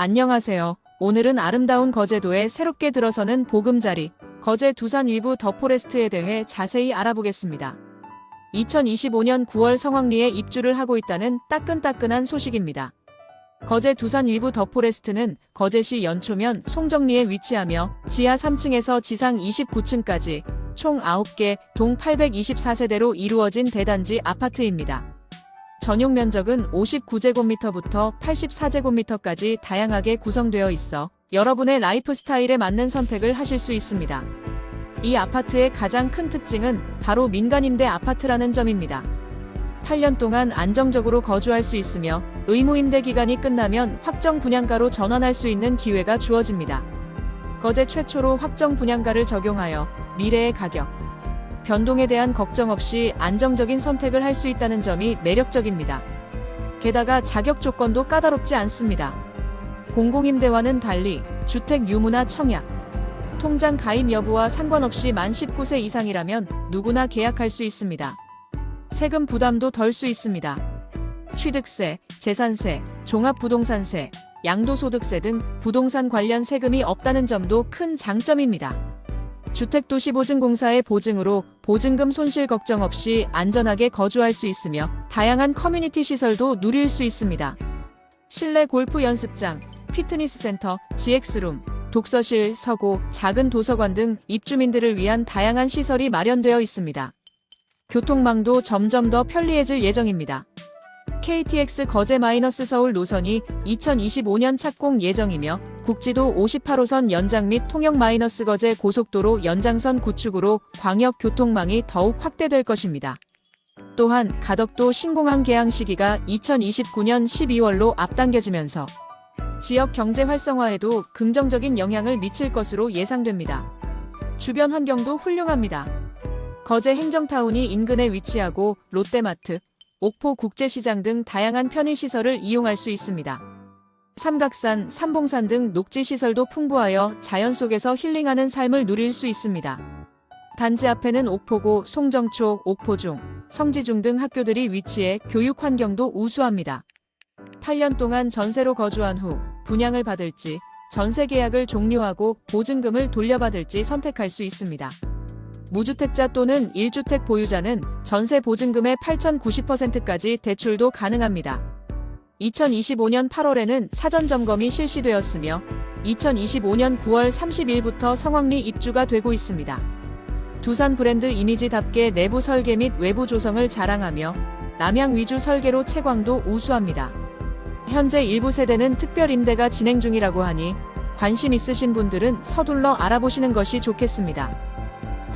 안녕하세요. 오늘은 아름다운 거제도에 새롭게 들어서는 보금자리, 거제 두산 위브 더 포레스트에 대해 자세히 알아보겠습니다. 2025년 9월 성황리에 입주를 하고 있다는 따끈따끈한 소식입니다. 거제 두산 위브 더 포레스트는 거제시 연초면 송정리에 위치하며 지하 3층에서 지상 29층까지 총 9개 동 824세대로 이루어진 대단지 아파트입니다. 전용 면적은 59제곱미터부터 84제곱미터까지 다양하게 구성되어 있어 여러분의 라이프 스타일에 맞는 선택을 하실 수 있습니다. 이 아파트의 가장 큰 특징은 바로 민간임대 아파트라는 점입니다. 8년 동안 안정적으로 거주할 수 있으며 의무임대 기간이 끝나면 확정 분양가로 전환할 수 있는 기회가 주어집니다. 거제 최초로 확정 분양가를 적용하여 미래의 가격, 변동에 대한 걱정 없이 안정적인 선택을 할 수 있다는 점이 매력적입니다. 게다가 자격 조건도 까다롭지 않습니다. 공공임대와는 달리 주택 유무나 청약, 통장 가입 여부와 상관없이 만 19세 이상이라면 누구나 계약할 수 있습니다. 세금 부담도 덜 수 있습니다. 취득세, 재산세, 종합부동산세, 양도소득세 등 부동산 관련 세금이 없다는 점도 큰 장점입니다. 주택도시보증공사의 보증으로 보증금 손실 걱정 없이 안전하게 거주할 수 있으며 다양한 커뮤니티 시설도 누릴 수 있습니다. 실내 골프 연습장, 피트니스 센터, GX룸, 독서실, 서고, 작은 도서관 등 입주민들을 위한 다양한 시설이 마련되어 있습니다. 교통망도 점점 더 편리해질 예정입니다. KTX 거제 마이너스 서울 노선이 2025년 착공 예정이며 국지도 58호선 연장 및 통영 마이너스 거제 고속도로 연장선 구축으로 광역 교통망이 더욱 확대될 것입니다. 또한 가덕도 신공항 개항 시기가 2029년 12월로 앞당겨지면서 지역 경제 활성화에도 긍정적인 영향을 미칠 것으로 예상됩니다. 주변 환경도 훌륭합니다. 거제 행정타운이 인근에 위치하고 롯데마트, 옥포 국제시장 등 다양한 편의시설을 이용할 수 있습니다. 삼각산, 삼봉산 등 녹지시설도 풍부하여 자연 속에서 힐링하는 삶을 누릴 수 있습니다. 단지 앞에는 옥포고, 송정초, 옥포중, 성지중 등 학교들이 위치해 교육 환경도 우수합니다. 8년 동안 전세로 거주한 후 분양을 받을지 전세 계약을 종료하고 보증금을 돌려받을지 선택할 수 있습니다. 무주택자 또는 1주택 보유자는 전세 보증금의 8,090%까지 대출도 가능합니다. 2025년 8월에는 사전 점검이 실시되었으며 2025년 9월 30일부터 성황리 입주가 되고 있습니다. 두산 브랜드 이미지답게 내부 설계 및 외부 조성을 자랑하며 남양 위주 설계로 채광도 우수합니다. 현재 일부 세대는 특별 임대가 진행 중이라고 하니 관심 있으신 분들은 서둘러 알아보시는 것이 좋겠습니다.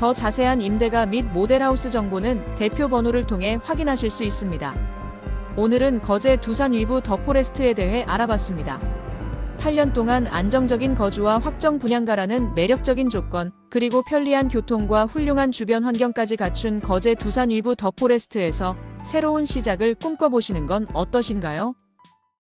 더 자세한 임대가 및 모델하우스 정보는 대표 번호를 통해 확인하실 수 있습니다. 오늘은 거제 두산 위브 더 포레스트에 대해 알아봤습니다. 8년 동안 안정적인 거주와 확정 분양가라는 매력적인 조건, 그리고 편리한 교통과 훌륭한 주변 환경까지 갖춘 거제 두산 위브 더 포레스트에서 새로운 시작을 꿈꿔보시는 건 어떠신가요?